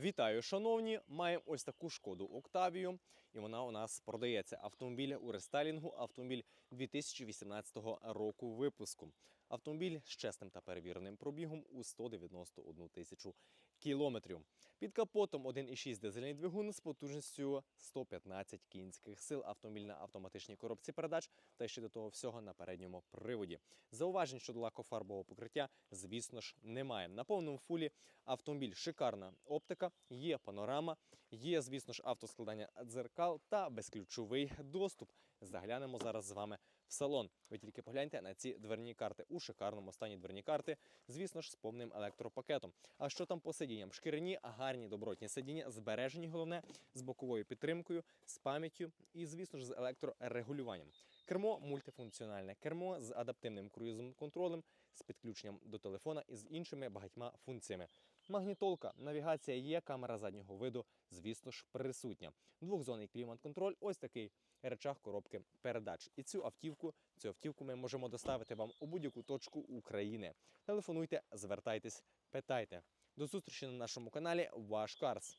Вітаю, шановні! Маємо ось таку шкоду Октавію, і вона у нас продається. Автомобіль у рестайлінгу, автомобіль 2018 року випуску. Автомобіль з чесним та перевіреним пробігом у 191 тисячу кілометрів. Під капотом 1,6 дизельний двигун з потужністю 115 кінських сил. Автомобіль на автоматичній коробці передач та ще до того всього на передньому приводі. Зауважень щодо лакофарбового покриття, звісно ж, немає. На повному фулі автомобіль шикарна оптика, є панорама, є, звісно ж, автоскладання дзеркал та безключовий доступ. Заглянемо зараз з вами в салон. Ви тільки погляньте на ці дверні карти. У шикарному стані дверні карти, звісно ж, з повним електропакетом. А що там по сидінням? Шкіряні, гарні добротні сидіння, збережені, головне, з боковою підтримкою, з пам'яттю і, звісно ж, з електрорегулюванням. Кермо мультифункціональне, кермо з адаптивним круїзом контролем, з підключенням до телефона і з іншими багатьма функціями. Магнітолка, навігація є, камера заднього виду, звісно ж, присутня. Двохзонний клімат-контроль, ось такий речах коробки передач. І цю автівку, цю автівку ми можемо доставити вам у будь-яку точку України. Телефонуйте, звертайтесь, питайте. До зустрічі на нашому каналі Ваш Карс.